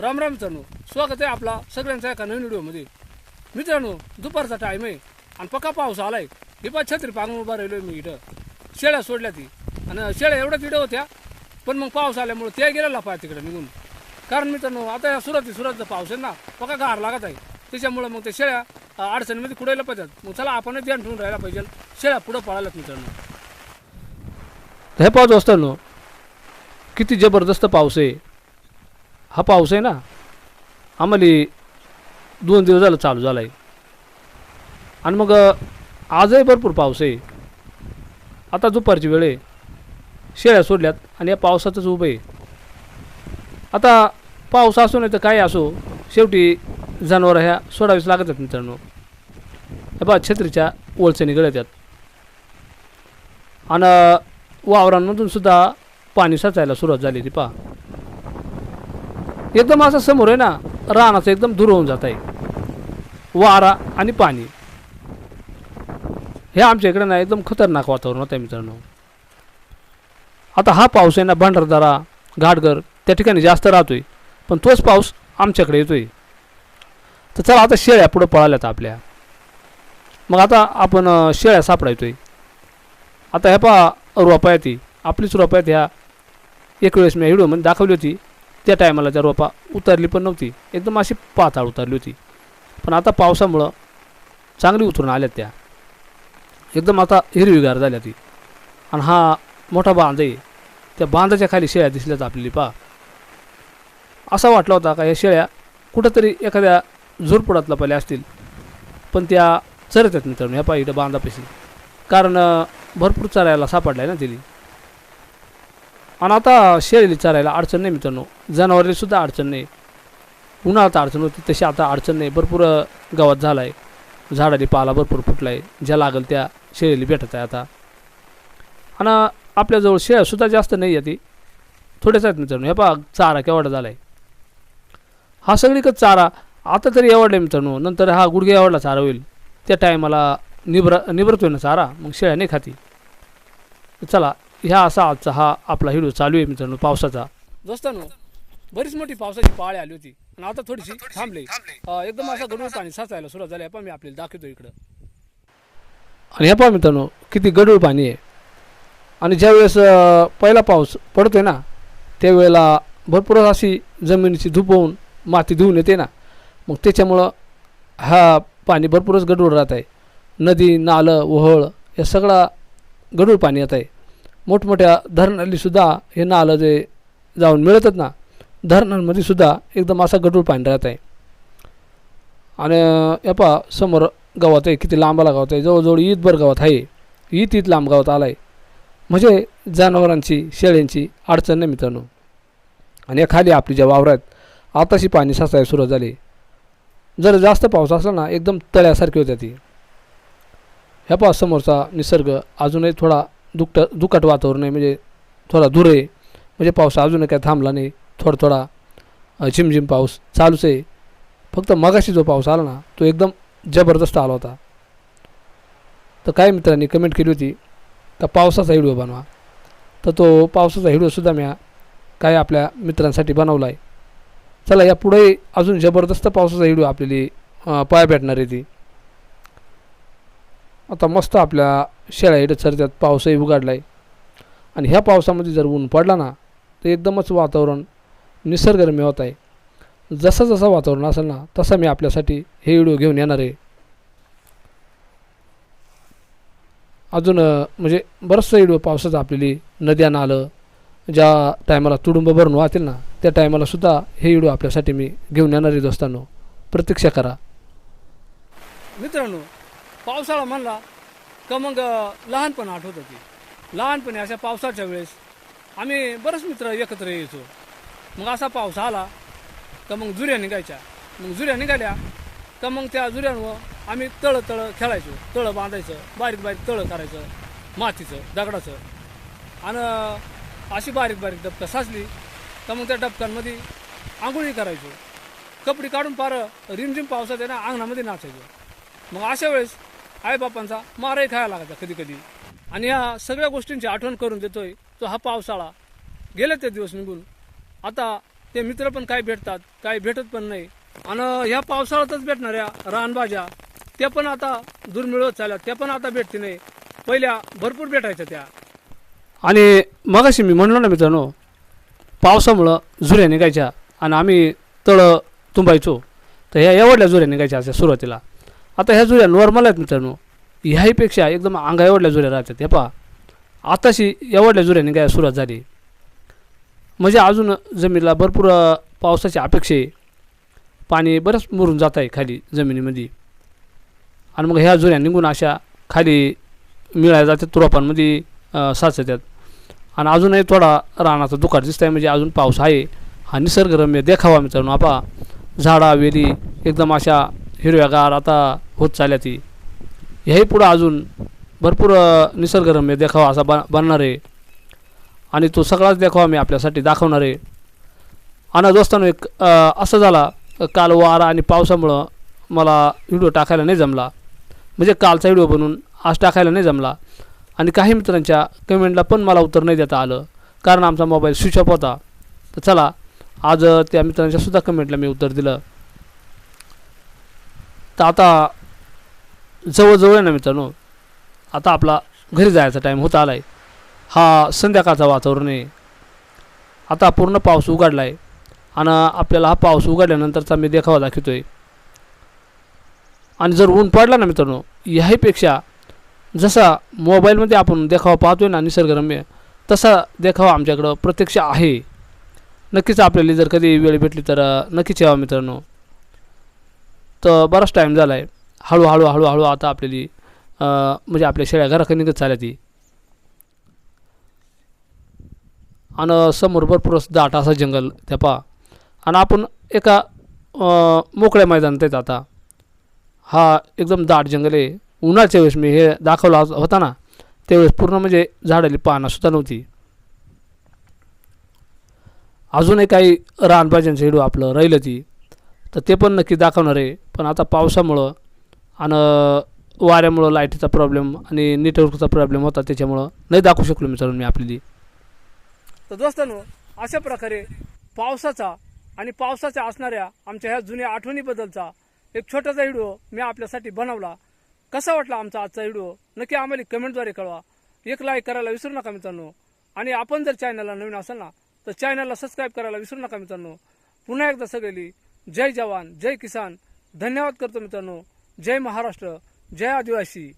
राम राम मित्रांनो स्वागत आहे आपला सगळ्यांचा एका नवीन व्हिडिओमध्ये. मित्रांनो दुपारचा टाईम आहे आणि पक्का पाऊस आलाय. हे पा छत्री पांगून उभा राहिलो मी इथं. शेळ्या सोडल्या ती. आणि शेळ्या एवढ्या तिथं होत्या पण मग पाऊस आल्यामुळे त्या गेलेला पाय तिकडे निघून. कारण मित्रांनो आता या सुरत सुरतचा पाऊस आहे ना पक्का गार लागत आहे. त्याच्यामुळे मग ते शेळ्या अडचणीमध्ये कुडायला पाहिजेत. मग चला आपणच ध्यान ठेवून राहायला पाहिजे. शेळ्या पुढं पळाल्यात मित्रांनो. हे पाऊस असताना किती जबरदस्त पाऊस आहे. हा पाऊस आहे ना आम्हाला दोन दिवस झालं चालू झाला आहे आणि मग आजही भरपूर पाऊस आहे. आता दुपारची वेळ आहे. शेळ्या सोडल्यात आणि या पावसातच उभं आहे. आता पाऊस असो नाही तर काय असो शेवटी जनावरं ह्या सोडावीच लागत आहेत मित्रांनो. बा छत्रीच्या ओळचणी गळत आहेत. आणि वावरांमधून सुद्धा पाणी साचायला सुरुवात झाली ती पा एकदम असं समोर आहे ना रानाचं एकदम दूर होऊन जात आहे वारा आणि पाणी. हे आमच्या इकडे ना एकदम खतरनाक वातावरण होतं मित्रांनो. आता हा पाऊस आहे ना भंडारदारा घाटघर त्या ठिकाणी जास्त राहतोय पण तोच पाऊस आमच्याकडे येतोय. तर चला आता शेळ्या पुढं पळाल्यात आपल्या. मग आता आपण शेळ्या सापडायतोय. आता ह्या पा रोपा येते आपलीच रोपा आहेत ह्या एक वेळेस मी व्हिडिओमध्ये दाखवली होती. त्या टायमाला त्या रोपा उतरली पण नव्हती एकदम अशी पाताळ उतरली होती. पण आता पावसामुळं चांगली उतरून आल्या त्या. एकदम आता हिरवीगार झाल्या ती. आणि हा मोठा बांध आहे त्या बांधाच्या खाली शेळ्या दिसल्यात आपली पा असा वाटला होता का या शेळ्या कुठंतरी एखाद्या झुरपुडातला पहिल्या असतील. पण त्या चरत आहेत मित्रांनो ह्या पाहिजे बांधापाशी. कारण भरपूर चरायला सापडला आहे ना तिला आणि आता शेळीला चरायला अडचण नाही मित्रांनो. जनावरला सुद्धा अडचण नाही. उन्हाळ्यात अडचण होती तशी आता अडचण नाही. भरपूर गावात झाला आहे झाडाने पाला भरपूर फुटला आहे ज्या लागेल त्या शेळीला भेटत आहे आता. आणि आपल्याजवळ शेळ्यासुद्धा जास्त नाही आहे ती. थोडेच आहेत मित्रांनो. हे पहा चारा केवढा झाला आहे हा सगळीकडे चारा आता तरी एवढला मित्रांनो. नंतर हा गुडघे एवढला चारा होईल. त्या टायमाला निब्र निब्रतोय ना चारा. मग शेळ्या नाही खाती. चला ह्या असा आजचा हा आपला व्हिडिओ चालू आहे मित्रांनो पावसाचा. दोस्तांनो बरीच मोठी पावसाची पाळी आली होती. आणि आता थोडीशी थांबली. एकदम असा गडूळ पाणी साचायला सुरुवात झाली. पण मी आपल्याला दाखवतो इकडं. आणि हे पहा मित्रांनो किती गडूळ पाणी आहे. आणि ज्यावेळेस पहिला पाऊस पडतोय ना त्यावेळेला भरपूर अशी जमिनीची धूप होऊन माती धुवून येते ना. मग त्याच्यामुळं हा पाणी भरपूरच गडूळ राहत आहे. नदी नालं ओहळ हे सगळा गडूळ पाणी येत आहे. मोठमोठ्या धरणाली सुद्धा हे नालं जे जाऊन मिळतात ना धरणांमध्ये सुद्धा एकदम असा गडूळ पाणी राहत आहे. आणि या पहा समोर गावात आहे किती लांबाला गावात आहे जवळजवळ ईदभर गावात आहे. ईद ईद लांब गावात आला आहे म्हणजे जनावरांची शेळ्यांची अडचण नाही मित्रांनो. आणि या खाली आपली ज्या वावरात आताशी पाणी साचायला सुरुवात झाली. जर जास्त पाऊस असला ना एकदम तळ्यासारखी होत्या ती. ह्या पहा समोरचा निसर्ग अजूनही थोडा दुकट दुकट वातावरण आहे म्हणजे थोडा दूर आहे. म्हणजे पाऊस अजूनही काय थांबला नाही थोडा थोडा झिमझिम पाऊस चालूच आहे. फक्त मगाशी जो पाऊस आला ना तो एकदम जबरदस्त आला होता. तर काय मित्रांनी कमेंट केली होती का पावसाचा व्हिडिओ बनवा. तर तो पावसाचा व्हिडिओसुद्धा मी काय आपल्या मित्रांसाठी बनवला आहे चला या पुढे अजून जबरदस्त पावसाचा व्हिडिओ आपल्याला पाया भेटणार आहे ती. आता मस्त आपल्या शेळ्या इथं चरत्यात पावसही उघडला आहे आणि ह्या पावसामध्ये जर ऊन पडला ना तर एकदमच वातावरण निसर्गरम्य होत आहे. जसं जसं वातावरण असेल ना तसं मी आपल्यासाठी हे व्हिडिओ घेऊन येणार आहे. अजून म्हणजे बरंचसं व्हिडिओ पावसाचं आपल्याली नद्या नालं ज्या टायमाला तुडुंब भरून वाहतील ना त्या टायमालासुद्धा हे व्हिडिओ आपल्यासाठी मी घेऊन येणार आहे दोस्तांनो. प्रतीक्षा करा. मित्रांनो पावसाळा म्हणला का मग लहानपण आठवत होती. लहानपणी अशा पावसाच्या वेळेस आम्ही बरेच मित्र एकत्र यायचो. मग असा पाऊस आला का मग जुऱ्या निघायच्या. मग जुऱ्या निघाल्या का मग त्या जुऱ्यांवर आम्ही तळ तळ खेळायचो. तळं बांधायचं बारीक बारीक तळं करायचं मातीचं दगडाचं. आणि अशी बारीक बारीक डबका साचली तर मग त्या डबक्यांमध्ये आंघोळी करायचो. कपडे काढून पार रिमझिम पावसात आहे ना अंगणामध्ये नाचायचो. मग अशा वेळेस आईबापांचा मारही खायला लागायचा कधी कधी. आणि ह्या सगळ्या गोष्टींची आठवण करून देतोय तो हा पावसाळा. गेले ते दिवस निघून. आता ते मित्र पण काही भेटतात काही भेटत पण नाही. आणि ह्या पावसाळ्यातच भेटणाऱ्या रानभाज्या त्या पण आता दुर्मिळत झाल्या चालल्या त्या पण आता भेटते नाही. पहिल्या भरपूर भेटायच्या त्या. आणि मगाशी मी म्हणलो ना मित्रांनो पावसामुळं झुऱ्या निघायच्या आणि आम्ही तळं तुंबायचो. तर ह्या एवढल्या झुऱ्या निघायच्या अशा सुरुवातीला. आता ह्या जुऱ्या नॉर्मल आहेत मित्रांनो. ह्याहीपेक्षा एकदम अंगा एवढल्या जुऱ्या राहतात. हे पहा. आताशी एवढल्या झुऱ्या निघायला सुरुवात झाली. म्हणजे अजून जमिनीला भरपूर पावसाची अपेक्षा आहे. पाणी बरंच मुरून जात आहे खाली जमिनीमध्ये. आणि मग ह्या जुऱ्या निघून अशा खाली मिळायला जातात तुरापांमध्ये साचतात. आणि अजूनही थोडा रानाचा दुकाळ दिसत आहे म्हणजे अजून पाऊस आहे. हा निसर्गरम्य देखावा मित्रांनो आपा झाडा वेली एकदम अशा हिरव्यागार आता होत चालल्या ती. ह्याही पुढं अजून भरपूर निसर्गरम्य देखावा असा बन बनणार आहे. आणि तो सगळाच देखावा मी आपल्यासाठी दाखवणार आहे. आणि दोस्तांनो एक असं झाला काल वारा आणि पावसामुळं मला व्हिडिओ टाकायला नाही जमला. म्हणजे कालचा व्हिडिओ बनवून आज टाकायला नाही जमला. आणि काही मित्रांच्या कमेंटला पण मला उत्तर नाही देता आलं. कारण आमचा मोबाईल स्विच ऑफ होता. तर चला आज त्या मित्रांच्या सुद्धा कमेंटला मी उत्तर दिलं. तर आता जवळजवळ आहे ना मित्रांनो. आता आपला घरी जायचा टाईम होता आला आहे हा संध्याकाळचा वातावरण आहे. आता पूर्ण पाऊस उघडला आहे आणि आपल्याला हा पाऊस उघडल्यानंतरचा मी देखावा दाखवतो आहे आणि जर ऊन पडला ना मित्रांनो ह्याहीपेक्षा जसा मोबाईलमध्ये आपण देखावा पाहतोय ना निसर्गरम्य तसा देखावा आमच्याकडं प्रत्यक्ष आहे. नक्कीच आपल्याला जर कधी वेळ भेटली तर नक्कीच यावा मित्रांनो. तर बराच टाईम झाला आहे हळूहळू हळूहळू आता आपल्याली म्हणजे आपल्या शेळ्या घराकडे निघत चालल्या ती. आणि समोर भरपूर दाट असं जंगल त्या पहा. आणि आपण एका मोकळ्या मैदानात आहेत आता. हा एकदम दाट जंगल आहे. उन्हाळ्याच्या वेळेस मी हे दाखवला होता ना त्यावेळेस पूर्ण म्हणजे झाडाली पाहणंसुद्धा नव्हती. अजूनही काही रानभाज्यांचं हिडू आपलं राहिलं ती. तर ते पण नक्की दाखवणार आहे. पण आता पावसामुळं आणि वाऱ्यामुळं लाईटीचा प्रॉब्लेम आणि नेटवर्कचा प्रॉब्लेम होता त्याच्यामुळं नाही दाखवू शकलो मित्रांनो मी आपली तर दोस्तांनो अशा प्रकारे पावसाचा आणि पावसाच्या असणाऱ्या आमच्या ह्या जुन्या आठवणीबद्दलचा एक छोटासा व्हिडिओ मी आपल्यासाठी बनवला. कसा वाटला आमचा आजचा व्हिडिओ? नक्की आम्हाला कमेंटद्वारे कळवा. एक लाईक करायला विसरू नका मित्रांनो. आणि आपण जर चॅनलला नवीन असाल ना तर चॅनलला सबस्क्राईब करायला विसरू नका मित्रांनो. पुन्हा एकदा सगळी जय जवान जय किसान. धन्यवाद करतो मित्रांनो. जय महाराष्ट्र जय आदिवासी.